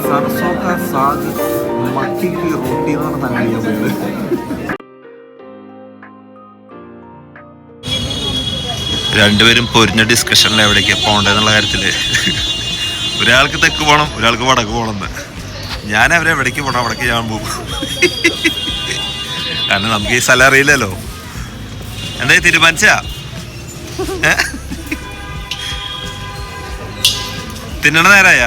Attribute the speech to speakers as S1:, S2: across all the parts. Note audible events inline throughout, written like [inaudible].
S1: सरसों का साग मक्की की रोटी എന്ന് പറഞ്ഞ സംഗതിയാ പോയത് രണ്ടുപേരും പൊരിഞ്ഞ ഡിസ്കഷനിൽ എവിടേക്കാ പോണ്ടെന്നുള്ള കാര്യത്തില് ഒരാൾക്ക് തെക്ക് പോകണം ഒരാൾക്ക് വടക്ക് പോകണം എന്ന് ഞാൻ അവരെ എവിടേക്ക് പോകണം അവിടേക്ക് ഞാൻ പോകും കാരണം നമുക്ക് ഈ സ്ഥലം അറിയില്ലല്ലോ എന്താ തീരുമാനിച്ചാ ഏ? തിന്നണ നേരായ?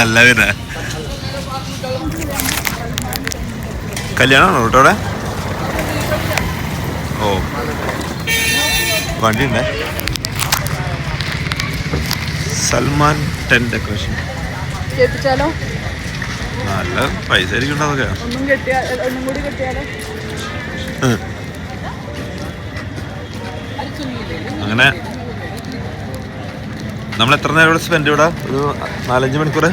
S1: അല്ല പിന്നെ. കല്യാണമാണോ കേട്ടോ അവിടെ ഓ. വണ്ടി ഉണ്ടേ സൽമാൻ ടെൻ ഡെക്കറേഷൻ. നല്ല പൈസ ആയിരിക്കും അതൊക്കെ? അങ്ങനെ നമ്മൾ എത്ര നേരം ഇവിടെ സ്പെൻഡ് ഇവിടെ ഒരു നാലഞ്ച് മണിക്കൂർ?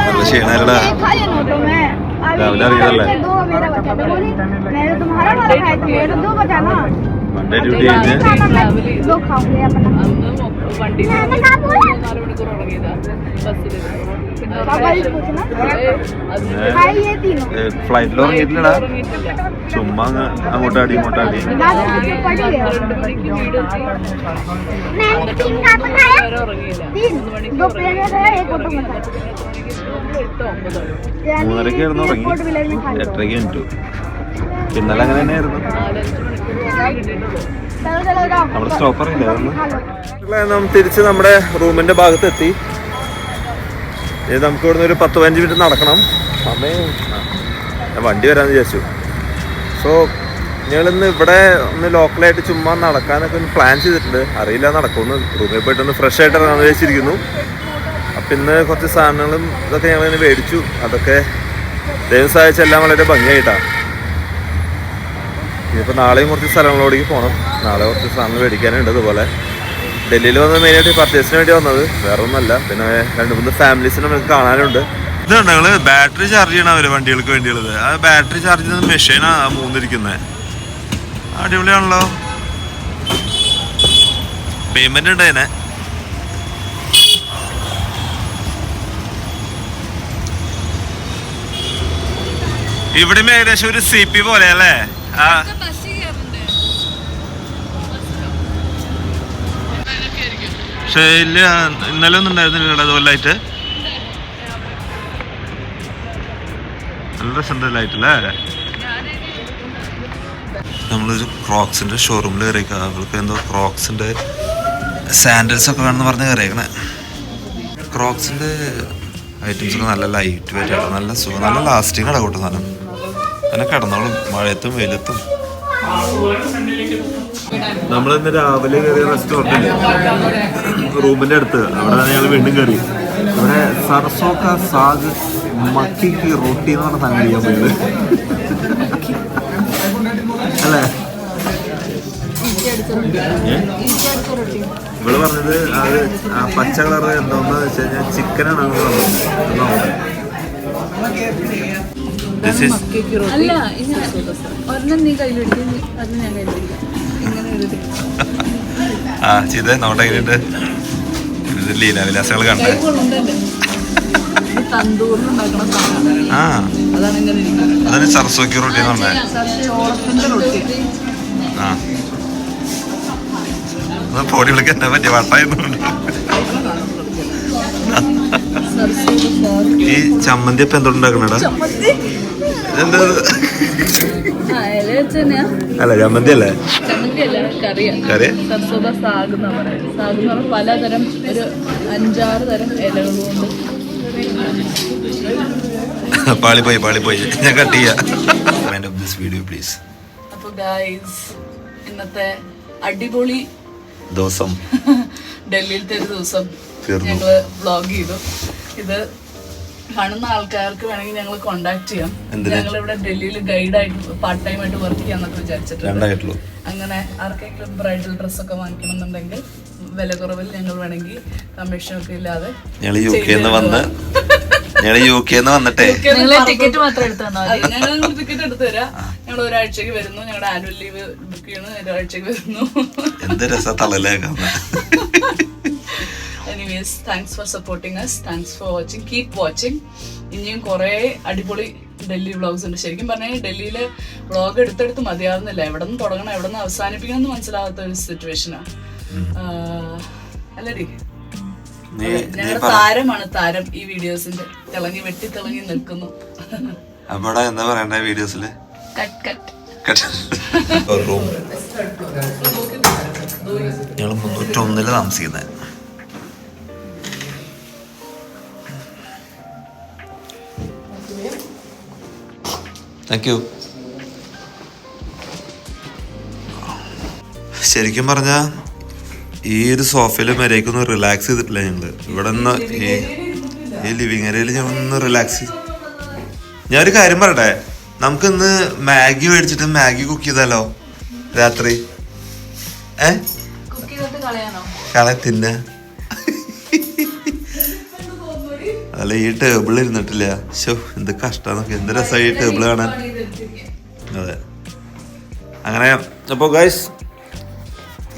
S1: നല്ല ക്ഷീണമല്ലടാ രാവിലെ അറിയാമല്ലേ മൺഡേ ഡ്യൂട്ടി കഴിഞ്ഞ്.
S2: വണ്ടി നാല് മണിക്കൂർ
S1: ചുമ്മാ അങ്ങോട്ടാടി ഇങ്ങോട്ടാടി മൂന്നരക്കായിരുന്നു ഉറങ്ങി. എട്ടരയ്ക്ക് മിനിറ്റ് ഇന്നലെ അങ്ങനെ തന്നെയായിരുന്നു. നമ്മുടെ സ്റ്റോപ്പർ തിരിച്ച് നമ്മുടെ റൂമിന്റെ ഭാഗത്ത് എത്തി ഇനി നമുക്ക് ഇവിടുന്ന് ഒരു പത്ത് പതിനഞ്ച് മിനിറ്റ് നടക്കണം. സമയം. ഞാൻ വണ്ടി വരാന്ന് വിചാരിച്ചു. സോ ഞങ്ങളിന്ന് ഇവിടെ ഒന്ന് ലോക്കലായിട്ട് ചുമ്മാ നടക്കാനൊക്കെ ഒന്ന് പ്ലാൻ ചെയ്തിട്ടുണ്ട്. അറിയില്ല നടക്കുമെന്ന്. റൂമിൽ പോയിട്ട് ഒന്ന് ഫ്രഷ് ആയിട്ട് ഇറങ്ങാമെന്ന് വിചാരിച്ചിരിക്കുന്നു. അപ്പം ഇന്ന് കുറച്ച് സാധനങ്ങളും ഇതൊക്കെ ഞങ്ങളിങ്ങനെ മേടിച്ചു. അതൊക്കെ ദൈവം സഹായിച്ചെല്ലാം വളരെ ഭംഗിയായിട്ടാണ് ഇനിയിപ്പോൾ നാളെയും കുറച്ച് സ്ഥലങ്ങളോടേക്ക് പോകണം നാളെ കുറച്ച് സാധനങ്ങൾ മേടിക്കാനുണ്ട് ഇതുപോലെ. ഡൽഹിയിൽ വന്ന് മെയിനായിട്ട് പർച്ചേസിന് വേണ്ടി വന്നത്. വേറെ ഒന്നുമല്ല പിന്നെ രണ്ട് മൂന്ന് ഫാമിലീസിനെ നമുക്ക് കാണാനുണ്ട്. ഇതുണ്ട് ബാറ്ററി ചാർജ് ചെയ്യണം അവർ വണ്ടികൾക്ക് വേണ്ടിയുള്ളത്. ആ ബാറ്ററി ചാർജ് ചെയ്യുന്ന മെഷീനാ മൂന്നിരിക്കുന്നത് അടിപൊളിയാണല്ലോ. പേയ്മെന്റ് ഉണ്ട് അതിനെ. ഇവിടെ ഏകദേശം ഒരു സി പി പോലെ അല്ലേ? ആ പക്ഷേ ഇല്ല ഇന്നലെ ഒന്നും ഉണ്ടായിരുന്നില്ല അതുപോലായിട്ട്. നല്ല ലൈറ്റല്ലേ നമ്മളൊരു ക്രോക്സിന്റെ ഷോറൂമിൽ കയറിയേക്കാം. അവൾക്ക് എന്തോ ക്രോക്സിന്റെ സാൻഡൽസ് ഒക്കെ വേണമെന്ന് പറഞ്ഞ് കയറിയേക്കണേ. ക്രോക്സിന്റെ ഐറ്റംസ് ഒക്കെ നല്ല ലൈറ്റ് വെയിറ്റ് ആണ് നല്ല സുഖം. നല്ല ലാസ്റ്റിംഗ് സാധനം. അങ്ങനെ കിടന്നോളും മഴയത്തും വെയിലത്തും. നമ്മൾ ഇന്ന് രാവിലെ കയറിയ റെസ്റ്റോറന്റിൽ റൂമിന്റെ അടുത്ത്. അവിടെ ഞങ്ങൾ വീണ്ടും കയറി ഇവിടെ സർസോക്ക സാഗ് മക്കിക്ക് റൊട്ടി എന്ന് പറഞ്ഞ ചെയ്യാൻ പോയത്. അല്ലേ? ഇവൾ പറഞ്ഞത് അത് ആ പച്ച കളർ എന്താന്ന് വെച്ച് കഴിഞ്ഞാൽ ചിക്കനാണ് അവൾ പറഞ്ഞത്.
S2: അല്ല ഇങ്ങനെ നീ അത് ഞാൻ.
S1: ആ ചെയ്ത് നോട്ടെ എങ്ങനെയുണ്ട്? ലീല വിലാസങ്ങൾ കണ്ടേ? ആ.
S2: അതാണ്
S1: സർസോക്കി റൊട്ടി എന്ന് ആ. പൊടി വിളിക്കാൻ എന്താ പറ്റിയ? വട്ടായിരുന്നുണ്ട് ഈ ചമ്മന്തി ഇപ്പൊ എന്താ
S2: തന്നെയാ.
S1: അല്ല ചമ്മന്തി അല്ലേ? കറി
S2: സർസോദ സാഗ് എന്ന് പറയുന്നത് സാഗ് എന്ന് പറഞ്ഞാൽ പലതരം ഒരു അഞ്ചാറ് തരം ഇലകളുണ്ട്
S1: പാളിപ്പോയി പാളിപ്പോയി. ഞാൻ കട്ട് ചെയ്യാം. ദിസ് വീഡിയോ പ്ലീസ്
S2: അപ്പൊ ഗൈസ് ഇന്നത്തെ അടിപൊളി
S1: ദിവസം. [laughs]
S2: ഡൽഹിയിലത്തെ ഒരു ദിവസം ഞങ്ങൾ വ്ളോഗ് ചെയ്തു. ഇത് കാണുന്ന ആൾക്കാർക്ക് വേണമെങ്കിൽ ഞങ്ങൾ കോണ്ടാക്ട് ചെയ്യാം. ഞങ്ങൾ ഇവിടെ ഡൽഹിയിൽ ഗൈഡ് ആയിട്ട് പാർട്ട് ടൈം ആയിട്ട് വർക്ക് ചെയ്യാന്നൊക്കെ വിചാരിച്ചിട്ടുണ്ട്. അങ്ങനെ ആർക്കെങ്കിലും ബ്രൈഡൽ ഡ്രസ് ഒക്കെ വാങ്ങിക്കണം എന്നുണ്ടെങ്കിൽ വില കുറവിൽ ഞങ്ങൾ വേണമെങ്കിൽ കമ്മീഷൻ ഒക്കെ ഇല്ലാതെ
S1: ഞങ്ങൾ യു കെന്ന് വന്ന് ഞങ്ങൾ യു കെന്ന് വന്നിട്ടേ.
S2: ടിക്കറ്റ് മാത്രം എടുത്താൽ ഞങ്ങൾ ടിക്കറ്റ് എടുത്തു തരാം. ഞങ്ങൾ ഒരാഴ്ചക്ക് വരുന്നു. ഞങ്ങളുടെ ആനുവൽ ലീവ് ബുക്ക് ചെയ്യുന്നു ഒരാഴ്ചക്ക് വരുന്നു.
S1: എന്ത് രസ തള്ളലേക്കാം
S2: anyways thanks for supporting us thanks for watching keep watching ഇനിയും കുറേ അടിപൊളി ഡൽഹി വ്ളോഗ്സ് ഉണ്ട്. ശരിക്കും പറഞ്ഞാൽ ഡൽഹിയിൽ വ്ളോഗ് എടുത്തെടുത്ത് മതിയാവുന്നില്ല. എവിടെ നിന്ന് തുടങ്ങണം എവിടെ നിന്ന് അവസാനിപ്പിക്കണം എന്ന് മനസ്സിലാകാത്ത ഒരു സിറ്റുവേഷനാണ് അല്ലടി. ഞങ്ങളുടെ താരമാണ് താരം ഈ വീഡിയോസിന്റെ തിളങ്ങി വെട്ടി തിളങ്ങി നിൽക്കുന്നു.
S1: എന്താ പറയണ്ട വീഡിയോസിൽ
S2: കട്ട് കട്ട്
S1: റൂം ഞങ്ങൾ മുന്നൂറ്റൊന്നിൽ താമസിക്കുന്നത് താങ്ക് യു ശരിക്കും പറഞ്ഞ ഈ ഒരു സോഫയിൽ മര്യാദക്കൊന്ന് റിലാക്സ് ചെയ്തിട്ടില്ല ഞങ്ങൾ ഇവിടെ നിന്ന് ഈ ഈ ലിവിങ് ഏരിയയിൽ ഞങ്ങൾ ഒന്ന് റിലാക്സ് ഞാനൊരു കാര്യം പറയട്ടെ. നമുക്കിന്ന് മാഗി മേടിച്ചിട്ട് മാഗി കുക്ക് ചെയ്താലോ? രാത്രി? ഏ?
S2: കളയാ
S1: കള തിന്ന. അല്ല ഈ ടേബിൾ ഇരുന്നിട്ടില്ല. ശോ എന്ത് കഷ്ടാന്നൊക്കെ. എന്ത് രസമായി ഈ ടേബിൾ കാണാൻ. അതെ. അങ്ങനെ അപ്പോൾ ഗൈസ്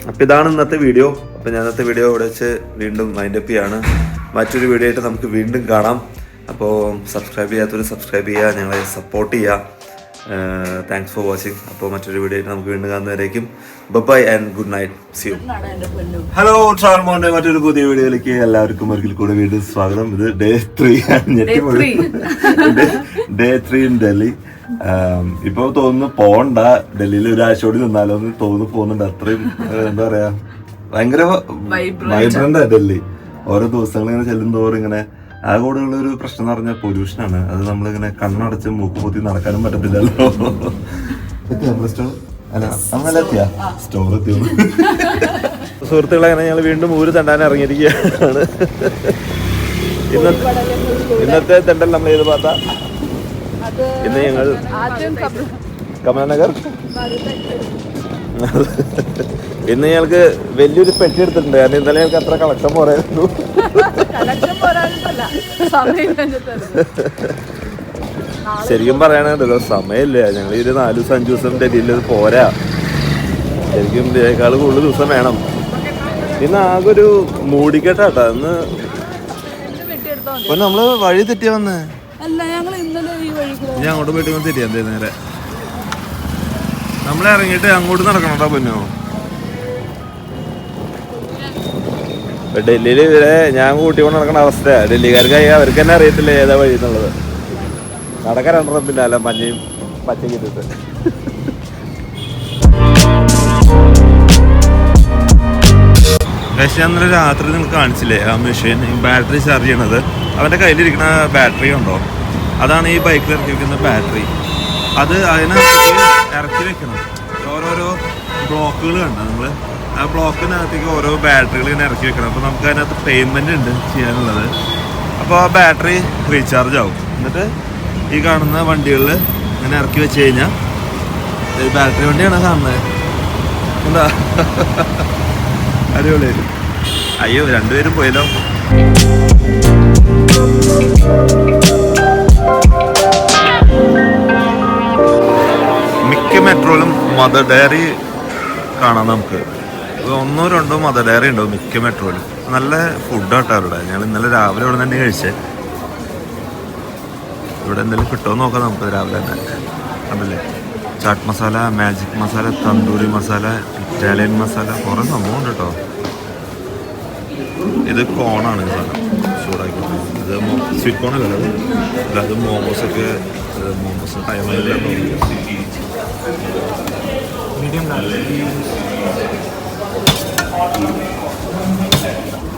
S1: അപ്പോൾ ഇതാണ് ഇന്നത്തെ വീഡിയോ അപ്പോൾ ഞാൻ ഇന്നത്തെ വീഡിയോ ഇവിടെ വെച്ച് വീണ്ടും മൈൻഡ് അപ്പ് ചെയ്യാണ്. മറ്റൊരു വീഡിയോ ആയിട്ട് നമുക്ക് വീണ്ടും കാണാം. അപ്പോൾ സബ്സ്ക്രൈബ് ചെയ്യാത്തവർ സബ്സ്ക്രൈബ് ചെയ്യുക ഞങ്ങളെ സപ്പോർട്ട് ചെയ്യുക. താങ്ക്സ് ഫോർ വാച്ചിങ് അപ്പോൾ മറ്റൊരു വീഡിയോ ആയിട്ട് നമുക്ക് വീണ്ടും കാണുന്നവരേക്കും. Bye and good
S2: night see you
S1: hello ട്രാൻമോന്റെ മറ്റൊരു പുതിയ വീഡിയോയിലേക്ക് എല്ലാവർക്കും ഒരിക്കൽ കൂടെ വീണ്ടും സ്വാഗതം. ഇത് day
S2: three
S1: three. Day three in Delhi ഇപ്പൊ തോന്നുന്നു പോണ്ട. ഡൽഹിയിൽ ഒരാഴ്ച കൂടി നിന്നാലോ എന്ന് തോന്നുന്നു പോകുന്നുണ്ട്. അത്രയും എന്താ പറയാ? ഭയങ്കര. വൈബ്രന്റ് ഡൽഹി ഓരോ ദിവസങ്ങൾ ഇങ്ങനെ ചെല്ലും തോറും ഇങ്ങനെ ആ കൂടെയുള്ള ഒരു പ്രശ്നം എന്ന് പറഞ്ഞാൽ പൊല്യൂഷനാണ്. അത് നമ്മളിങ്ങനെ കണ്ണടച്ച് മൂക്ക് പൊത്തി നടക്കാനും പറ്റത്തില്ലല്ലോ. സുഹൃത്തുക്കളെ അങ്ങനെ ഞങ്ങൾ വീണ്ടും ഊര് തണ്ടാൻ ഇറങ്ങിയിരിക്കുകയാണ്. ഇന്നത്തെ തണ്ടൽ നമ്മൾ ഏത് പാത്ത ഇന്ന് ഞങ്ങൾ കമലനഗർ. ഇന്ന് ഞങ്ങൾക്ക് വലിയൊരു പെട്ടി എടുത്തിട്ടുണ്ട്. കാരണം ഇന്നലെ ഞങ്ങൾക്ക് അത്ര കളക്ഷൻ പോരായിരുന്നു. ശരിക്കും പറയാനുണ്ടല്ലോ സമയമില്ല. ഞങ്ങൾ ഒരു നാല് ദിവസം അഞ്ചു ദിവസം ഡൽഹിയിൽ പോരാ. ശരിക്കും ഇതിനേക്കാൾ കൂടുതൽ ദിവസം വേണം. ഇന്ന് ആകെ ഒരു മൂടിക്കെട്ടാട്ടാ. ഇന്ന് ഇപ്പൊ നമ്മൾ വഴി തെറ്റിയ വന്ന്? ഞാൻ അങ്ങോട്ട് പോയിട്ട് വന്ന് തെറ്റിയാ നേരെ? നമ്മൾ ഇറങ്ങിയിട്ട് അങ്ങോട്ട് നടക്കണോട്ടാ പൊന്നോ? ഇപ്പൊ ഡൽഹിയിൽ ഇവരെ ഞാൻ കൂട്ടിക്കൊണ്ട് നടക്കുന്ന അവസ്ഥ ഡൽഹിക്കാർക്കായി അവർക്ക് തന്നെ അറിയത്തില്ല ഏതാ വഴി എന്നുള്ളത്. നടക്കാൻ രണ്ടെണ്ണം പിന്നെ അല്ല മഞ്ഞയും പച്ചക്കിട്ട് ഇട്ടിട്ട്. പക്ഷേ രാത്രി നിങ്ങൾ കാണിച്ചില്ലേ? ആ മെഷീൻ ബാറ്ററി ചാർജ് ചെയ്യണത്. അവന്റെ കയ്യിലിരിക്കുന്ന ബാറ്ററി ഉണ്ടോ? അതാണ് ഈ ബൈക്കിൽ ഇറക്കി വെക്കുന്ന ബാറ്ററി അത് അതിനകത്തേക്ക് ഇറക്കി വെക്കണം. ഓരോരോ ബ്ലോക്കുകൾ കണ്ട നമ്മൾ ആ ബ്ലോക്കിനകത്തേക്ക് ഓരോ ബാറ്ററികൾ ഇങ്ങനെ ഇറക്കി വെക്കണം. അപ്പോൾ നമുക്ക് അതിനകത്ത് പേയ്മെന്റ് ഉണ്ട് ചെയ്യാനുള്ളത്. അപ്പോൾ ആ ബാറ്ററി റീചാർജ് ആവും. എന്നിട്ട് ഈ കാണുന്ന വണ്ടികളിൽ ഇങ്ങനെ ഇറക്കി വെച്ച് കഴിഞ്ഞാൽ ബാറ്ററി വണ്ടിയാണ് കാണുന്നത്. എന്താ അടിപൊളി അയ്യോ രണ്ടുപേരും പോയല്ലോ. മദർ ഡയറി കാണാം നമുക്ക്. ഒന്നോ രണ്ടോ മദർ ഡയറി ഉണ്ടോ. മിക്ക മെട്രോയിലും നല്ല ഫുഡാട്ടോ അവിടെ. ഞങ്ങൾ ഇന്നലെ രാവിലെ ഇവിടെ തന്നെ കഴിച്ചേ. ഇവിടെ എന്തെങ്കിലും കിട്ടുമോ നോക്കാം നമുക്ക് രാവിലെ തന്നെ. അതല്ലേ? ചാട്ട് മസാല മാജിക് മസാല തന്തൂരി മസാല ഇറ്റാലിയൻ മസാല കുറേ സംഭവം ഉണ്ട് കേട്ടോ ഇത് കോണാണ് സാധനം. ഇത് സ്വീറ്റ് കോൺ അല്ല അത്? മോമോസൊക്കെ മോമോസ് ഒക്കെ
S2: മീഡിയം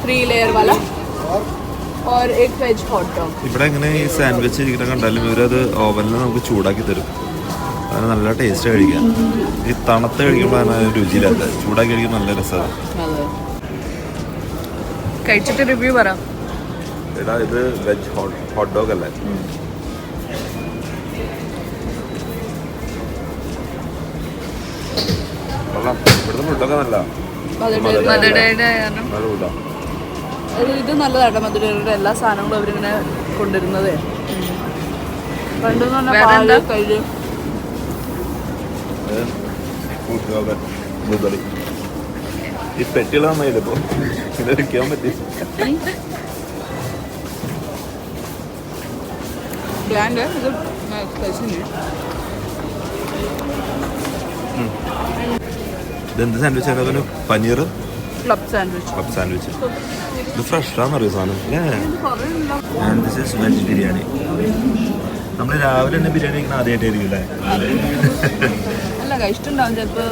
S2: ത്രീ ലെയർ വല
S1: ഇവിടെ ഇങ്ങനെ ഈ സാൻഡ്വിച്ച് ഇരിക്കുന്ന കണ്ടാലും ഇവരത് ഓവനിൽ നമുക്ക് ചൂടാക്കി തരും. അതിന് നല്ല ടേസ്റ്റ് കഴിക്കാം ഈ തണുത്ത് കഴിക്കുമ്പോൾ അതിന് രുചിയില്ല ചൂടാക്കി കഴിക്കുമ്പോൾ നല്ല രസമാണ്
S2: കഴിച്ചിട്ട് റിവ്യൂ പറ.
S1: ഇത് വെജ് ഹോട്ട് ഹോട്ട് ഡോഗ് അല്ലേ? ഫുഡൊക്കെ നല്ല
S2: ഇത് നല്ലതാട്ടോ മധുരയുടെ എല്ലാ സാധനങ്ങളും അവരിങ്ങനെ കൊണ്ടുവരുന്നത്. പണ്ടെന്ന് പറഞ്ഞാൽ
S1: പാൽ യോഗ ബ്ലൂബെറി ഈ പെട്ടികൾ നന്നായില്ല ഇപ്പോൾ ഇത് വെക്കാൻ പറ്റി.
S2: ബ്ലാൻഡ് ഇത് സ്പെഷ്യൽ
S1: ഇതെന്ത് സാൻഡ്വിച്ച് ആണ് paneer
S2: club sandwich
S1: cup sandwich ഇത് ഫ്രഷാണെന്നറിയോ സാധനം അല്ലേ and this is veg biryani നമ്മൾ രാവിലെ തന്നെ ബിരിയാണി കഴിക്കുന്ന ആദ്യമായിട്ടായിരിക്കും അല്ലേ?
S2: അല്ല ഇഷ്ടമുണ്ടാവും ചിലപ്പോൾ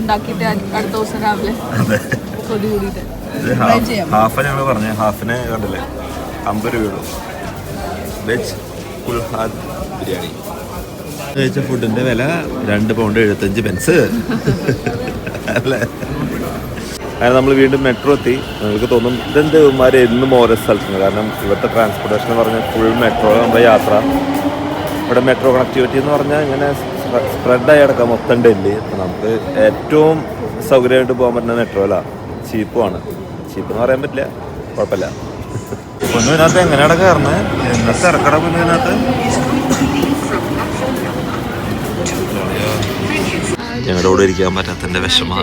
S2: ഉണ്ടാക്കിയിട്ട് അടുത്ത ദിവസം രാവിലെ
S1: അതെ.
S2: കൊതി കൂടിയിട്ട്.
S1: ഹാഫ് ഞങ്ങൾ പറഞ്ഞ. ഹാഫിന് കണ്ടില്ലേ? അമ്പത് രൂപയുള്ളൂ വെജ് ഫുൾ ഹാർഡ് ബിരിയാണി കഴിച്ച ഫുഡിന്റെ വില രണ്ട് പൗണ്ട് എഴുപത്തഞ്ച് പെൻസ് [laughs] അല്ലേ? അങ്ങനെ നമ്മൾ വീണ്ടും മെട്രോ എത്തി. നിങ്ങൾക്ക് തോന്നും ഇതെന്ത് ഇവന്മാർ എന്നും ഓരോ സ്ഥലത്തുനിന്ന്. കാരണം ഇവിടുത്തെ ട്രാൻസ്പോർട്ടേഷൻ എന്ന് പറഞ്ഞാൽ ഫുൾ മെട്രോ നമ്മുടെ യാത്ര. ഇവിടെ മെട്രോ കണക്ടിവിറ്റി എന്ന് പറഞ്ഞാൽ ഇങ്ങനെ സ്പ്രെഡായി കിടക്കാം മൊത്തം ഡൽഹി. അപ്പോൾ നമുക്ക് ഏറ്റവും സൗകര്യമായിട്ട് പോകാൻ പറ്റുന്ന മെട്രോയിലാണ് ചീപ്പുമാണ് ചീപ്പ് എന്ന് പറയാൻ പറ്റില്ല കുഴപ്പമില്ല. പൊന്നു ഇതിനകത്ത് എങ്ങനെയാണ് കയറുന്നത്? എന്നത്തെ ഇറക്കട പൊന്നു ഞങ്ങളുടെ കൂടെ ഇരിക്കാൻ പറ്റാത്തതിന്റെ വിഷമ.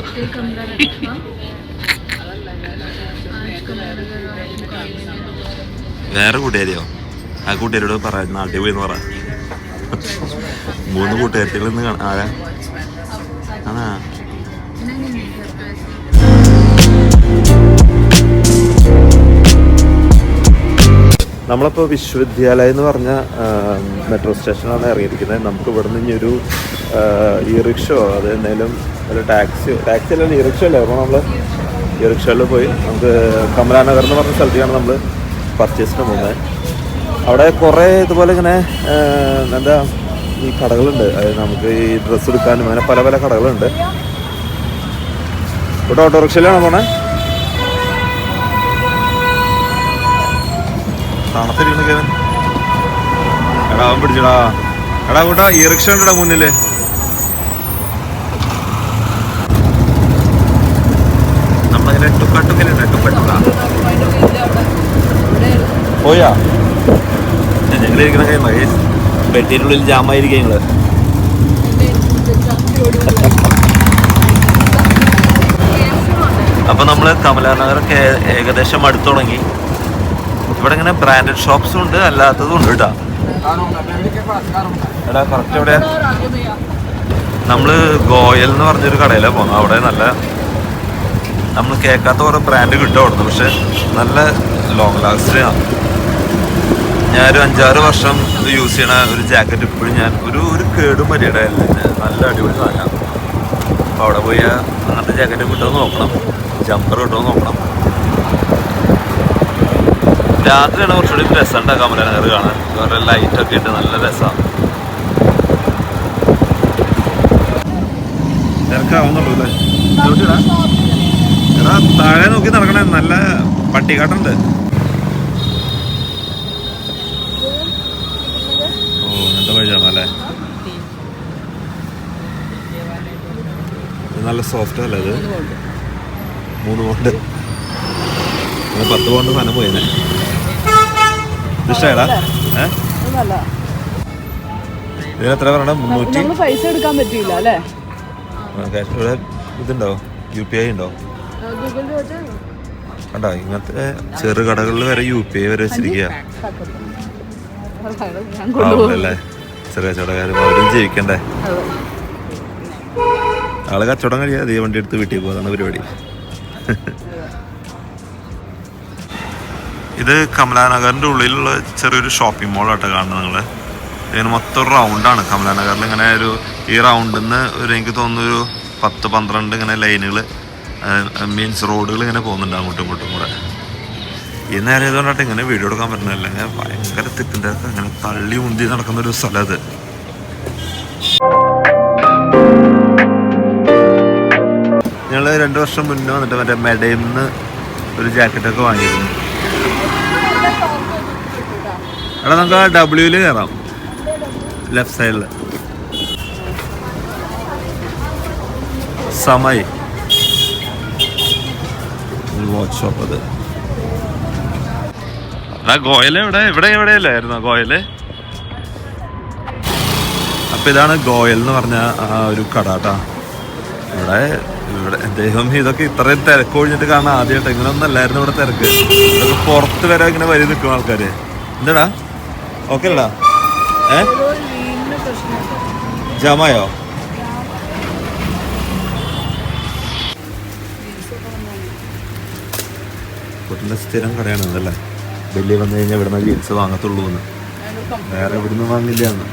S1: വേറെ കൂട്ടുകാരിയോ? ആ കൂട്ടുകാരോട് പറ നാട്ടിൽ പോയി എന്ന് പറ. മൂന്ന് കൂട്ടുകാരികളിൽ നിന്ന് കാണാ- ആരാ? ആണാ? നമ്മളിപ്പോൾ വിശ്വവിദ്യാലയം എന്ന് പറഞ്ഞ മെട്രോ സ്റ്റേഷനാണ് ഇറങ്ങിയിരിക്കുന്നത്. നമുക്ക് ഇവിടെ നിന്ന് ഒരു ഇ റിക്ഷോ അത് എന്തെങ്കിലും ഒരു ടാക്സി ടാക്സി അല്ലെങ്കിൽ ഇ റിക്ഷ അല്ലേ? അപ്പോൾ നമ്മൾ ഇ റിക്ഷയിൽ പോയി നമുക്ക് കമലാനഗർ എന്ന് പറഞ്ഞ സ്ഥലത്തേക്കാണ് നമ്മൾ പർച്ചേസിന് പോകുന്നത്. അവിടെ കുറേ ഇതുപോലെ ഇങ്ങനെ എന്താ ഈ കടകളുണ്ട്. അതായത് നമുക്ക് ഈ ഡ്രസ്സ് എടുക്കാനും അങ്ങനെ പല പല കടകളുണ്ട്. ഇവിടെ ഓട്ടോറിക്ഷയിലാണ് പോണേ? തണുത്തിരിക്കണ കേവൻ. എടാ അവൻ പിടിച്ചടാ. എടാ കൂട്ടാ ഈ റിക്ഷ ഉണ്ടടാ മുന്നിൽ. നമ്മളിങ്ങനെ ടുക്കട്ടുക്കലുണ്ട് ടുക്കട്ടുക്ക പോയാ? ഞങ്ങൾ ഇരിക്കണ കൈ മഹേഷ് പെട്ടിനുള്ളിൽ ജാമായിരിക്കും ഞങ്ങൾ. അപ്പൊ നമ്മൾ കമലാനഗർ ഏകദേശം അടുത്ത് തുടങ്ങി. ഇവിടെ ഇങ്ങനെ ബ്രാൻഡഡ് ഷോപ്സും ഉണ്ട് അല്ലാത്തതും ഉണ്ട് കേട്ടോ. എടാ കറക്റ്റ് എവിടെയാ? നമ്മൾ ഗോയൽ എന്ന് പറഞ്ഞൊരു കടയിലാണ് പോകുന്നത് അവിടെ നല്ല നമ്മൾ കേൾക്കാത്ത കുറെ ബ്രാൻഡ് കിട്ടും അവിടുന്ന്. പക്ഷെ നല്ല ലോങ് ലാസ്റ്റിംഗ് ആണ് ഞാനൊരു അഞ്ചാറ് വർഷം ഇത് യൂസ് ചെയ്യണ ഒരു ജാക്കറ്റ് ഇപ്പോഴും ഞാൻ ഒരു ഒരു കേടും മര്യാദ നല്ല അടിപൊളി സാധനമാണ്. അപ്പോൾ അവിടെ പോയി അങ്ങനത്തെ ജാക്കറ്റ് കിട്ടുമെന്ന് നോക്കണം. ജമ്പർ കിട്ടുമെന്ന് നോക്കണം. രാത്രിയാണ് കുറച്ചുകൂടി രസമുണ്ട് കമലനഗർ കാണാൻ. വേറെ ലൈറ്റൊക്കെ ഇട്ട് നല്ല രസമാണ് തിരക്കാവുന്നുള്ളൂ അല്ലേ? എടാ താഴെ നോക്കി നടക്കണേ. നല്ല പട്ടികാട്ടുണ്ട് ഓ അല്ലേ? ഇത് നല്ല സോഫ്റ്റ് അല്ലേ ഇത്? മൂന്ന് പോണ്ട്. പത്ത് പോണ്ട് സാധനം പോയിനെ ഇഷ്ടമായടാ ഇതിനെത്ര പറയണം? മുന്നൂറ്റി
S2: പൈസ എടുക്കാൻ പറ്റില്ല അല്ലേ?
S1: ഇവിടെ ഇതുണ്ടോ? യു പി ഐ ഉണ്ടോ? കണ്ടോ? ഇങ്ങനത്തെ ചെറുകടകളിൽ വരെ യു പി ഐ വരെ വെച്ചിരിക്കുക. ചെറിയ കച്ചവടക്കാരും അവരും ജീവിക്കണ്ടേ? ആൾ കച്ചവടം കഴിയാതെ വണ്ടി എടുത്ത് വീട്ടിൽ പോകാതാണ് പരിപാടി. ഇത് കമലാനഗറിന്റെ ഉള്ളിലുള്ള ചെറിയൊരു ഷോപ്പിംഗ് മോളാട്ടോ കാണുന്നത് നിങ്ങൾ ഇതിന് മൊത്തം റൗണ്ടാണ് കമലാനഗറിൽ ഇങ്ങനെ ഒരു ഈ റൗണ്ടിൽ നിന്ന് ഒരു എനിക്ക് തോന്നുന്നു ഒരു പത്ത് പന്ത്രണ്ട് ഇങ്ങനെ ലൈനുകൾ മീൻസ് റോഡുകൾ ഇങ്ങനെ പോകുന്നുണ്ട് അങ്ങോട്ടും ഇങ്ങോട്ടും കൂടെ. ഈ നേരം ഇതുകൊണ്ടായിട്ട് ഇങ്ങനെ വീഡിയോ എടുക്കാൻ പറ്റുന്നില്ല ഇങ്ങനെ ഭയങ്കര തിക്കിന്റെ അങ്ങനെ തള്ളി ഉന്തി നടക്കുന്ന ഒരു സ്ഥലം അത് ഞങ്ങൾ രണ്ട് വർഷം മുന്നേ വന്നിട്ട് മറ്റേ മെഡയിൽ നിന്ന് ഒരു ജാക്കറ്റൊക്കെ വാങ്ങിയിരുന്നു. എടാ നമുക്ക് ആ ഡബ്ല്യൂൽ കയറാം ലെഫ്റ്റ് സൈഡിൽ സമയ്. വാച്ച് ഷോപ്പ് അത്. എടാ ഗോയൽ എവിടെ? ഇവിടെ എവിടെയല്ലായിരുന്നോ ഗോയൽ? ആ അപ്പൊ ഇതാണ് ഗോയൽ എന്ന് പറഞ്ഞ ആ ഒരു കട ട്ടാ ഇവിടെ ഇവിടെ ദൈവം ഇതൊക്കെ ഇത്രയും തിരക്ക് ഒഴിഞ്ഞിട്ട് കാണാൻ ആദ്യമായിട്ട്. ഇങ്ങനെ ഒന്നല്ലായിരുന്നു ഇവിടെ തിരക്ക്. ഇതൊക്കെ പുറത്ത് വരെ ഇങ്ങനെ വരി നിൽക്കും ആൾക്കാര്. എന്താടാ? ഓക്കെ അല്ലടാ ഏ? ജമയോ? കുട്ടിന്റെ സ്ഥിരം കടയാണ് അതല്ലേ? ഡൽഹി വന്നു കഴിഞ്ഞാൽ ഇവിടുന്ന് ജീൻസ് വാങ്ങത്തുള്ളൂ എന്ന്. വേറെ ഇവിടുന്ന് വാങ്ങില്ല എന്ന്.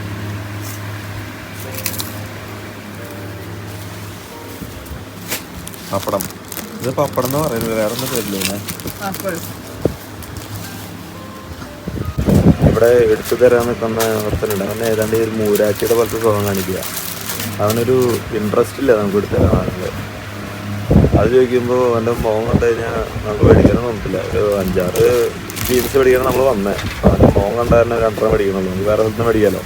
S1: പപ്പടം. ഇത് പപ്പടം എന്ന് പറയുന്നത് വേറെ ഒന്നും പേരില്ലേ ഇവിടെ എടുത്തു തരാൻ നിൽക്കുന്ന ഒരുത്തനുണ്ട് അവൻ ഏതാണ്ട് ഒരു മൂരാച്ചിയുടെ പോലത്തെ സ്വഭാവം കാണിക്കുക. അവനൊരു ഇൻട്രസ്റ്റ് ഇല്ല നമുക്ക് എടുത്തു തരാൻ ആളുകൾ. അത് ചോദിക്കുമ്പോൾ അവന്റെ മുഖം കണ്ടു കഴിഞ്ഞാൽ നമുക്ക് മേടിക്കാനും നോക്കില്ല ഒരു അഞ്ചാറ് ജീൻസ് മേടിക്കണം നമ്മൾ വന്നേ. അവന്റെ മുഖം കണ്ടായിരുന്നു രണ്ടെണ്ണം മേടിക്കണമല്ലോ നമുക്ക് വേറെ സ്ഥലത്ത് മേടിക്കാമല്ലോ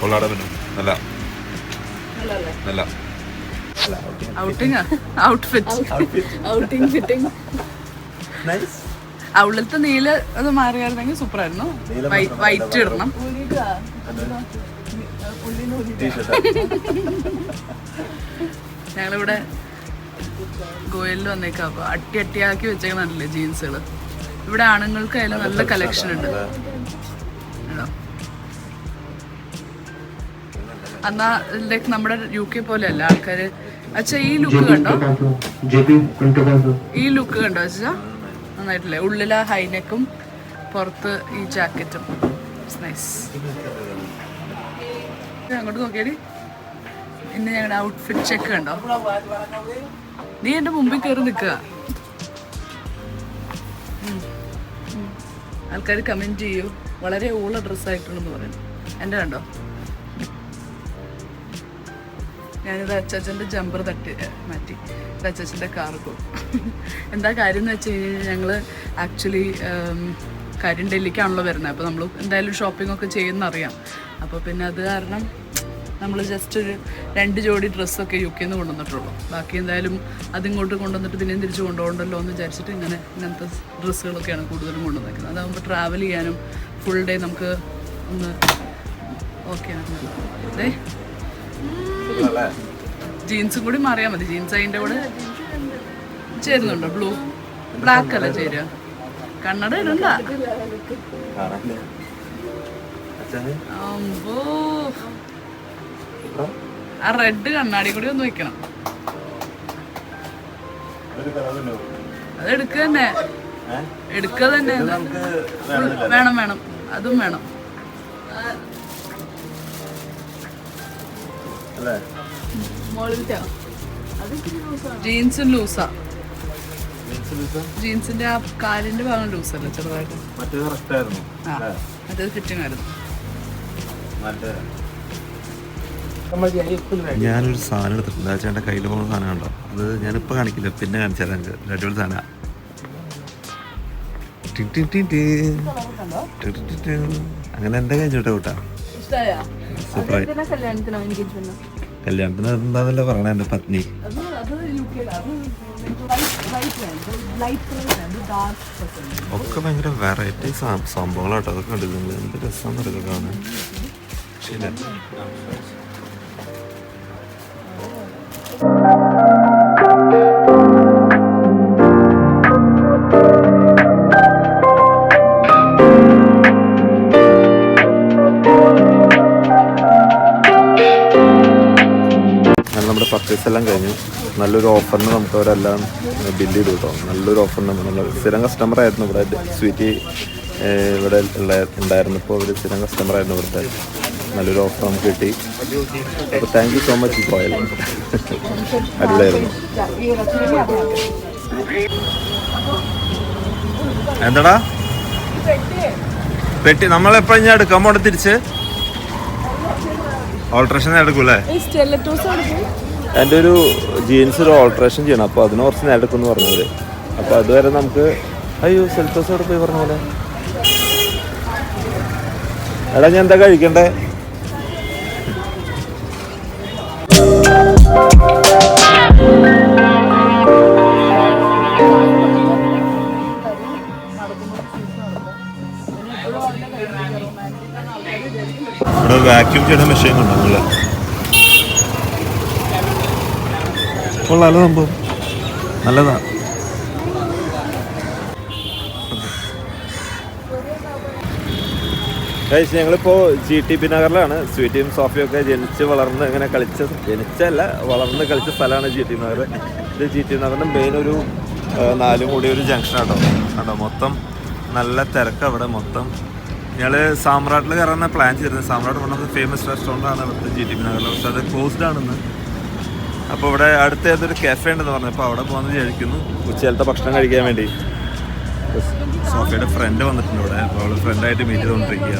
S1: ഔട്ട് നല്ല നല്ല
S2: ഔട്ടിങ് ഔട്ട്ഫിറ്റ് ഔട്ടിങ് ഫിറ്റിംഗ് ഉള്ളിലത്തെ നീല അത് മാറിയായിരുന്നെങ്കിൽ സൂപ്പർ ആയിരുന്നു വൈറ്റ് ഇടണം. ഞങ്ങളിവിടെ ഗോയലിൽ വന്നേക്കാം. അപ്പൊ അട്ടി അട്ടിയാക്കി വെച്ചേക്കണല്ലേ ജീൻസുകൾ ഇവിടെ ആണുങ്ങൾക്ക് അതിൽ നല്ല കളക്ഷൻ ഉണ്ട്. എന്നാ ലൈക്ക് നമ്മുടെ യു കെ പോലെ അല്ല ആൾക്കാര്. അച്ഛാ ഈ ലുക്ക് കണ്ടോ? ഈ ലുക്ക് കണ്ടോ അച്ഛാ? നന്നായിട്ടില്ലേ ഉള്ളിലെ ഹൈനെക്കും പുറത്ത് ഈ ജാക്കറ്റും. നൈസ് അങ്ങോട്ട് നോക്കിയാടി. ഇന്ന് ഞങ്ങളുടെ ഔട്ട്ഫിറ്റ് ചെക്ക് കണ്ടോ? നീ എന്റെ മുമ്പിൽ കയറി നിൽക്കുക. ആൾക്കാർ കമന്റ് ചെയ്യൂ. വളരെ ഊള ഡ്രസ്സായിട്ടുണ്ടെന്ന് പറയുന്നു. എന്റെ കണ്ടോ? ഞാനിത് അച്ചാച്ചന്റെ ജമ്പർ തട്ടി മാറ്റി. ഇത് അച്ചാച്ചന്റെ പോകും എന്താ കാര്യം എന്ന് വെച്ച് കഴിഞ്ഞാൽ ഞങ്ങൾ ആക്ച്വലി കാര്യം ഡൽഹിക്കാണല്ലോ വരുന്നത്. അപ്പോൾ നമ്മൾ എന്തായാലും ഷോപ്പിംഗ് ഒക്കെ ചെയ്യുന്ന അറിയാം അപ്പോൾ പിന്നെ അത് കാരണം നമ്മൾ ജസ്റ്റ് ഒരു രണ്ട് ജോഡി ഡ്രസ്സൊക്കെ യു നിന്ന് കൊണ്ടുവന്നിട്ടുള്ളൂ. ബാക്കി എന്തായാലും അതിങ്ങോട്ട് കൊണ്ടുവന്നിട്ട് പിന്നെയും തിരിച്ച് കൊണ്ടുപോകണ്ടല്ലോ എന്ന് വിചാരിച്ചിട്ട് ഇങ്ങനെ ഇങ്ങനത്തെ ഡ്രസ്സുകളൊക്കെയാണ് കൂടുതലും കൊണ്ടുവന്നേക്കുന്നത്. അതാകുമ്പോൾ ട്രാവൽ ചെയ്യാനും ഫുൾ ഡേ നമുക്ക് ഒന്ന് ഓക്കെ അതെ ജീൻസും കൂടി മാറിയാൽ മതി. ജീൻസ് അതിന്റെ കൂടെ ചേരുന്നുണ്ടോ? ബ്ലൂ. ബ്ലാക്ക് അല്ല ചേരുക? കണ്ണട ഇടണ്ട. അമ്പോ. ആ റെഡ് കണ്ണാടി കൂടി ഒന്ന് വെക്കണം. അത് എടുക്കുക തന്നെ. എടുക്കുക തന്നെ. വേണം വേണം. അതും വേണം. ജീൻസും ലൂസാ. ജീൻസിന്റെ ആ കാലിന്റെ ഭാഗം ലൂസല്ല ചെറുതായിട്ട്.
S1: മറ്റേത്
S2: ഫിറ്റിംഗ് ആയിരുന്നു.
S1: ഞാനൊരു സാധനം എടുത്തിട്ടുണ്ട്. ആ ചേട്ടന്റെ കയ്യിൽ പോകുന്ന സാധനം ഉണ്ടോ അത് ഞാനിപ്പോൾ കാണിക്കില്ല. പിന്നെ കാണിച്ചു തരാം ഒരു അടിപൊളി സാധനം അങ്ങനെ എന്റെ കഴിഞ്ഞോട്ടെ കൂട്ടാ? സൂപ്പറായി.
S3: കല്യാണത്തിനോ
S1: എന്താന്നല്ലേ പറയണേ എന്റെ പത്നി. ഒക്കെ ഭയങ്കര വെറൈറ്റി സംഭവങ്ങളാട്ടോ. അതൊക്കെ കണ്ടിട്ടുണ്ട് എന്ത് രസം ഇതൊക്കെ കാണാൻ. ശരിയല്ല എല്ലാം കഴിഞ്ഞു നല്ലൊരു ഓഫറിന് നമുക്ക് അവരെല്ലാം ബില്ല് ചെയ്തു കേട്ടോ. നല്ലൊരു ഓഫറിന് നമ്മൾ സ്ഥിരം കസ്റ്റമർ ആയിരുന്നു ഇവിടെ. സ്വീറ്റ് ഇവിടെ ഉള്ള ഉണ്ടായിരുന്നപ്പോൾ അവർ സ്ഥിരം കസ്റ്റമർ ആയിരുന്നു ഇവിടുത്തെ. നല്ലൊരു ഓഫർ നമുക്ക് കിട്ടി. അപ്പോൾ താങ്ക് യു സോ മച്ച് പോയാൽ അടിപൊളിയായിരുന്നു. എന്താടാ? പെട്ടി നമ്മളെപ്പോഴും ഞാൻ എടുക്കാൻ പോണ തിരിച്ച്? ഓൾട്രേഷൻ എടുക്കൂലേ എന്റെ ഒരു ജീൻസ് ഒരു ഓൾട്രേഷൻ ചെയ്യണം. അപ്പോൾ അതിന് കുറച്ച് നേരം എടുക്കുമെന്ന് പറഞ്ഞത് അപ്പോൾ അതുവരെ നമുക്ക് അയ്യോ സെൽത്തോസ് അവിടെ പോയി പറഞ്ഞ പോലെ? എടാ ഞാൻ എന്താ കഴിക്കണ്ടേ? വാക്യൂം ചെയ്യുന്ന മെഷീൻ ഉണ്ടാവില്ല കൊള്ളാലോ സംഭവം. നല്ലതാ. കഴിച്ച് ഞങ്ങളിപ്പോൾ ജി ടി പി നഗറിലാണ്. സ്വീറ്റിയും സോഫിയും ഒക്കെ ജനിച്ച് വളർന്ന് ഇങ്ങനെ കളിച്ച ജനിച്ചല്ല വളർന്ന് കളിച്ച സ്ഥലമാണ് ജി ടി നഗർ. ഇത് ജി ടി നഗറിന്റെ മെയിൻ ഒരു നാലും കൂടി ഒരു ജംഗ്ഷൻ ആട്ടോ. കണ്ടോ മൊത്തം നല്ല തിരക്ക് അവിടെ മൊത്തം. ഞങ്ങൾ സാമ്രാട്ടിൽ കയറാൻ പ്ലാൻ ചെയ്തിരുന്നത് സാമ്രാട്ട് ദ ഫേമസ് റെസ്റ്റോറന്റ് ആണ് ഇവിടുത്തെ ജി ടി പി നഗറിൽ പക്ഷെ അത് ക്ലോസ്ഡ് ആണെന്ന് അപ്പോൾ ഇവിടെ അടുത്ത ഏതൊരു കഫേ ഉണ്ടെന്ന് പറഞ്ഞു. അപ്പോൾ അവിടെ പോകുന്നത് വിചാരിക്കുന്നു. ഉച്ചയിലത്തെ ഭക്ഷണം കഴിക്കാൻ വേണ്ടി. സോഫിയുടെ ഫ്രണ്ട് വന്നിട്ടുണ്ട് ഇവിടെ. അപ്പോൾ അവൾ ഫ്രണ്ടായിട്ട് മീറ്റ് ചെയ്തുകൊണ്ടിരിക്കുക